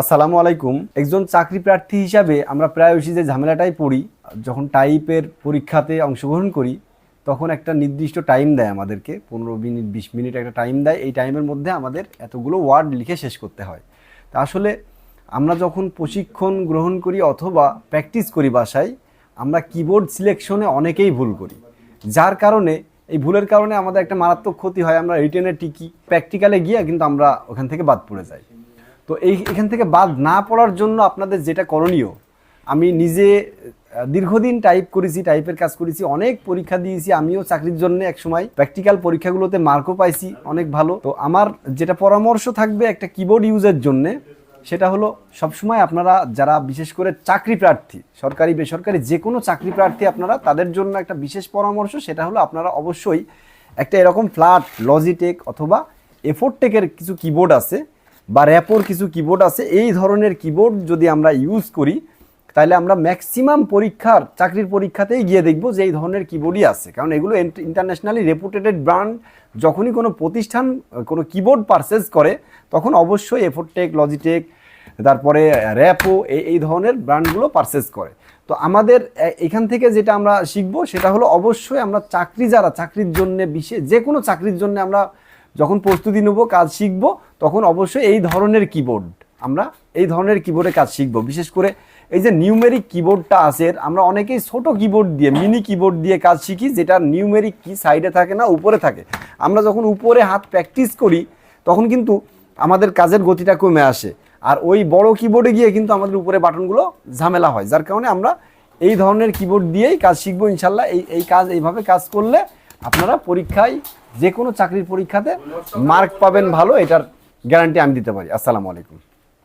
আসসালামু আলাইকুম। একজন চাকরি প্রার্থী হিসাবে আমরা প্রায়শই যে ঝামেলাটাই পড়ি, যখন টাইপের পরীক্ষাতে অংশগ্রহণ করি, তখন একটা নির্দিষ্ট টাইম দেয় আমাদেরকে, পনেরো মিনিট, বিশ মিনিট একটা টাইম দেয়। এই টাইমের মধ্যে আমাদের এতগুলো ওয়ার্ড লিখে শেষ করতে হয়। তা আসলে আমরা যখন প্রশিক্ষণ গ্রহণ করি অথবা প্র্যাকটিস করি বাসায়, আমরা কিবোর্ড সিলেকশনে অনেকেই ভুল করি। যার কারণে, এই ভুলের কারণে আমাদের একটা মারাত্মক ক্ষতি হয়, আমরা রিটেনে টিকি। প্র্যাকটিক্যালে গিয়ে কিন্তু আমরা ওখান থেকে বাদ পড়ে যাই। তো এই, এখান থেকে বাদ না পড়ার জন্য আপনাদের যেটা করণীয়, আমি নিজে দীর্ঘদিন টাইপ করেছি টাইপের কাজ করেছি, অনেক পরীক্ষা দিয়েছি, আমিও চাকরির জন্য এক সময় প্র্যাকটিক্যাল পরীক্ষাগুলোতে মার্কও পাইছি, অনেক ভালো। তো আমার যেটা পরামর্শ থাকবে একটা কিবোর্ড ইউজের জন্য, সেটা হলো সবসময় আপনারা যারা বিশেষ করে চাকরি প্রার্থী, সরকারি, বেসরকারি যে কোনো চাকরি প্রার্থী আপনারা, তাদের জন্য একটা বিশেষ পরামর্শ, সেটা হলো আপনারা অবশ্যই একটা এরকম ফ্ল্যাট লজিটেক অথবা এফোরটেকের কিছু কিবোর্ড আছে বা র্যাপোর কিছু কিবোর্ড আছে, এই ধরনের কিবোর্ড যদি আমরা ইউজ করি, তাহলে আমরা ম্যাক্সিমাম পরীক্ষার, চাকরির পরীক্ষাতেই গিয়ে দেখব যে এই ধরনের কিবোর্ডই আছে। কারণ এগুলো ইন্টারন্যাশনালি রেপুটেটেড ব্র্যান্ড যখনই কোনো প্রতিষ্ঠান, কোনো কিবোর্ড পারচেজ করে, তখন অবশ্যই এফোরটেক লজিটেক তারপরে র্যাপো এই ধরনের ব্র্যান্ডগুলো পারচেজ করে। তো আমাদের এখান থেকে যেটা আমরা শিখব, সেটা হলো অবশ্যই আমরা চাকরি যারা, চাকরির জন্য বিশেষ যে কোনো চাকরির জন্য আমরা যখন প্রস্তুতি নেব, কাজ শিখব, তখন অবশ্যই এই ধরনের কিবোর্ড আমরা এই ধরনের কিবোর্ডে কাজ শিখব। বিশেষ করে এই যে নিউমেরিক কিবোর্ডটা আছে আমরা অনেকেই ছোট কিবোর্ড দিয়ে মিনি কিবোর্ড দিয়ে কাজ শিখি, যেটা নিউমেরিক কি সাইডে থাকে না, উপরে থাকে। আমরা যখন উপরে হাত প্র্যাকটিস করি, তখন কিন্তু আমাদের কাজের গতিটা কমে আসে। আর ওই বড় কিবোর্ডে গিয়ে কিন্তু আমাদের উপরে বাটনগুলো ঝামেলা হয়, যার কারণে আমরা এই ধরনের কিবোর্ড দিয়েই কাজ শিখব, ইনশাল্লাহ। এই এই কাজ, এইভাবে কাজ করলে আপনারা পরীক্ষায় যে কোনো চাকরির পরীক্ষাতে মার্ক পাবেন ভালো এটার গ্যারান্টি আমি দিতে পারি। আসসালামু আলাইকুম।